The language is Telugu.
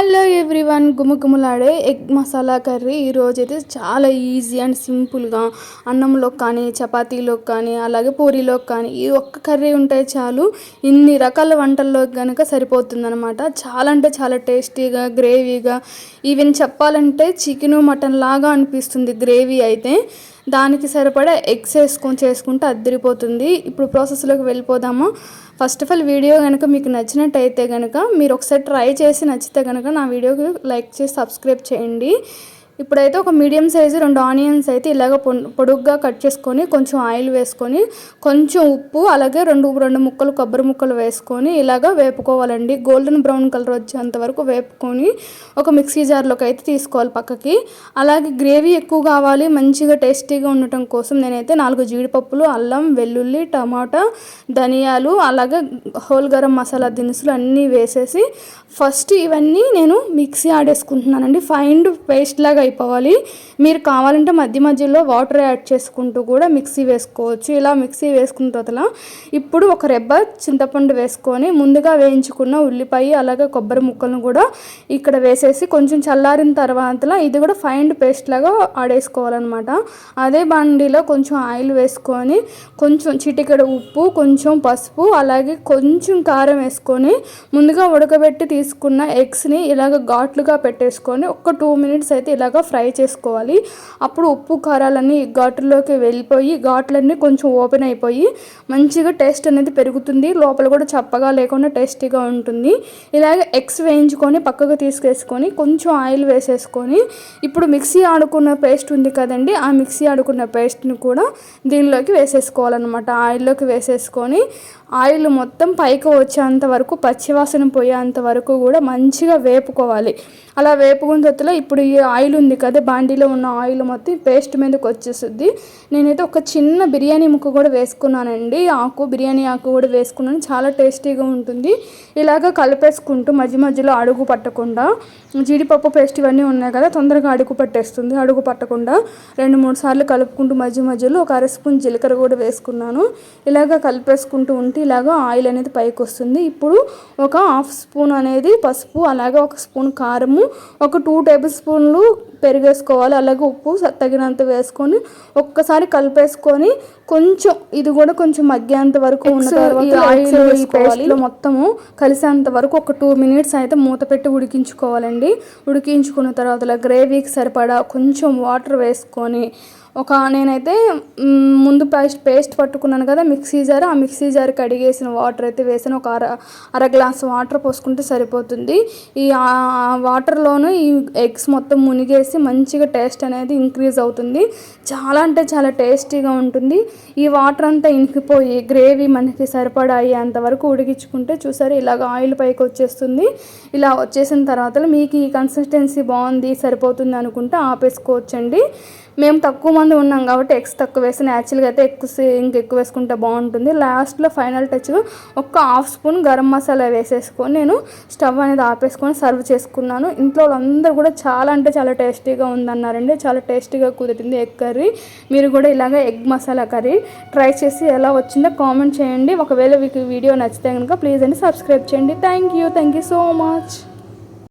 హలో ఎవ్రీవన్ గుమగుమలాడే ఎగ్ మసాలా కర్రీ ఈరోజు అయితే చాలా ఈజీ అండ్ సింపుల్గా అన్నంలో కానీ చపాతీలో కానీ అలాగే పూరీలో కానీ ఈ ఒక్క కర్రీ ఉంటే చాలు ఇన్ని రకాల వంటల్లో కనుక సరిపోతుందనమాట చాలా అంటే చాలా టేస్టీగా గ్రేవీగా ఈవెన్ చెప్పాలంటే చికెన్ మటన్ లాగా అనిపిస్తుంది గ్రేవీ అయితే. దానికి సరిపడా ఎగ్స్ వేసుకొని చేసుకుంటే అద్దరిపోతుంది. ఇప్పుడు ప్రాసెస్లోకి వెళ్ళిపోదాము. ఫస్ట్ ఆఫ్ ఆల్ వీడియో కనుక మీకు నచ్చినట్టయితే కనుక మీరు ఒకసారి ట్రై చేసి నచ్చితే కనుక నా వీడియోకి లైక్ చేసి సబ్స్క్రైబ్ చేయండి. ఇప్పుడైతే ఒక మీడియం సైజు రెండు ఆనియన్స్ అయితే ఇలాగ పొడుగ్గా కట్ చేసుకొని కొంచెం ఆయిల్ వేసుకొని కొంచెం ఉప్పు అలాగే రెండు రెండు ముక్కలు కొబ్బరి ముక్కలు వేసుకొని ఇలాగ వేపుకోవాలండి. గోల్డెన్ బ్రౌన్ కలర్ వచ్చేంత వరకు వేపుకొని ఒక మిక్సీ జార్లోకి అయితే తీసుకోవాలి పక్కకి. అలాగే గ్రేవీ ఎక్కువ కావాలి మంచిగా టేస్టీగా ఉండటం కోసం నేనైతే నాలుగు జీడిపప్పులు అల్లం వెల్లుల్లి టమాటా ధనియాలు అలాగే హోల్ గరం మసాలా దినుసులు అన్నీ వేసేసి ఫస్ట్ ఇవన్నీ నేను మిక్సీ ఆడేసుకుంటున్నానండి. ఫైండ్ పేస్ట్ లాగా అయిపోవాలి. మీరు కావాలంటే మధ్య మధ్యలో వాటర్ యాడ్ చేసుకుంటూ కూడా మిక్సీ వేసుకోవచ్చు. ఇలా మిక్సీ వేసుకున్న తర్వాత ఇప్పుడు ఒక రెబ్బ చింతపండు వేసుకొని ముందుగా వేయించుకున్న ఉల్లిపాయ అలాగే కొబ్బరి ముక్కలను కూడా ఇక్కడ వేసేసి కొంచెం చల్లారిన తర్వాత ఇది కూడా ఫైండ్ పేస్ట్ లాగా ఆడేసుకోవాలన్నమాట. అదే బండిలో కొంచెం ఆయిల్ వేసుకొని కొంచెం చిటికెడ ఉప్పు కొంచెం పసుపు అలాగే కొంచెం కారం వేసుకొని ముందుగా ఉడకబెట్టి తీసుకున్న ఎగ్స్ని ఇలాగ ఘాట్లుగా పెట్టేసుకొని ఒక టూ మినిట్స్ అయితే ఇలాగ ఫ్రై చేసుకోవాలి. అప్పుడు ఉప్పు కారాలన్నీ ఘాటుల్లోకి వెళ్ళిపోయి ఘాట్లన్నీ కొంచెం ఓపెన్ అయిపోయి మంచిగా టేస్ట్ అనేది పెరుగుతుంది. లోపల కూడా చప్పగా లేకుండా టేస్టీగా ఉంటుంది. ఇలాగే ఎగ్స్ వేయించుకొని పక్కకు తీసుకేసుకొని కొంచెం ఆయిల్ వేసేసుకొని ఇప్పుడు మిక్సీ ఆడుకున్న పేస్ట్ ఉంది కదండి ఆ మిక్సీ ఆడుకున్న పేస్ట్ని కూడా దీనిలోకి వేసేసుకోవాలన్నమాట. ఆయిల్లోకి వేసేసుకొని ఆయిల్ మొత్తం పైకి వచ్చేంత వరకు పచ్చివాసన పోయేంత వరకు కూడా మంచిగా వేపుకోవాలి. అలా వేపుకున్న తర్వాత ఇప్పుడు ఈ ఆయిల్ ఉంది కదా బాండీలో ఉన్న ఆయిల్ మొత్తం పేస్ట్ మీదకి వచ్చేస్తుంది నేనైతే ఒక చిన్న బిర్యానీ ముక్క కూడా వేసుకున్నానండి. ఆకు బిర్యానీ ఆకు కూడా వేసుకున్నాను. చాలా టేస్టీగా ఉంటుంది. ఇలాగ కలిపేసుకుంటూ మధ్య మధ్యలో అడుగు పట్టకుండా జీడిపప్పు పేస్ట్ ఇవన్నీ ఉన్నాయి కదా తొందరగా అడుగు పట్టేస్తుంది. అడుగు పట్టకుండా రెండు మూడు సార్లు కలుపుకుంటూ మధ్య మధ్యలో ఒక అర స్పూన్ జీలకర్ర కూడా వేసుకున్నాను. ఇలాగ కలిపేసుకుంటూ ఉంటే ఇలాగ ఆయిల్ అనేది పైకి వస్తుంది. ఇప్పుడు ఒక హాఫ్ స్పూన్ అనేది పసుపు అలాగే ఒక స్పూన్ కారము ఒక టూ టేబుల్ స్పూన్లు పెరిగేసుకోవాలి. అలాగే ఉప్పు తగినంత వేసుకొని ఒక్కసారి కలిపేసుకొని కొంచెం ఇది కూడా కొంచెం మగ్గేంత వరకు ఉన్న తర్వాత మొత్తము కలిసేంత వరకు ఒక టూ మినిట్స్ అయితే మూత పెట్టి ఉడికించుకోవాలండి. ఉడికించుకున్న తర్వాత గ్రేవీకి సరిపడా కొంచెం వాటర్ వేసుకొని ఒక నేనైతే ముందు పేస్ట్ పేస్ట్ పట్టుకున్నాను కదా మిక్సీ జార్ ఆ మిక్సీ జార్ కడిగేసిన వాటర్ అయితే వేసాను. ఒక అర అర గ్లాస్ వాటర్ పోసుకుంటే సరిపోతుంది. ఈ వాటర్లోనూ ఈ ఎగ్స్ మొత్తం మునిగేసి మంచిగా టేస్ట్ అనేది ఇంక్రీజ్ అవుతుంది. చాలా అంటే చాలా టేస్టీగా ఉంటుంది. ఈ వాటర్ అంతా ఇంకిపోయి గ్రేవీ మనకి సరిపడా అయ్యేంతవరకు ఉడికించుకుంటే చూసారు ఇలాగ ఆయిల్ పైకి వచ్చేస్తుంది. ఇలా వచ్చేసిన తర్వాత మీకు ఈ కన్సిస్టెన్సీ బాగుంది సరిపోతుంది అనుకుంటే ఆపేసుకోవచ్చండి. మేము తక్కువ మంది ఉన్నాం కాబట్టి ఎగ్స్ తక్కువ వేసి న్యాచురల్గా అయితే ఎక్కువ ఇంకెక్కువ వేసుకుంటే బాగుంటుంది. లాస్ట్లో ఫైనల్ టచ్ ఒక్క హాఫ్ స్పూన్ గరం మసాలా వేసేసుకొని నేను స్టవ్ అనేది ఆపేసుకొని సర్వ్ చేసుకున్నాను. ఇంట్లో వాళ్ళందరూ కూడా చాలా అంటే చాలా టేస్టీగా ఉందన్నారండి. చాలా టేస్టీగా కుదిరింది ఎగ్ కర్రీ. మీరు కూడా ఇలాగ ఎగ్ మసాలా కర్రీ ట్రై చేసి ఎలా వచ్చిందో కామెంట్ చేయండి. ఒకవేళ మీకు వీడియో నచ్చితే కనుక ప్లీజ్ అండి సబ్స్క్రైబ్ చేయండి. Thank you thank you so much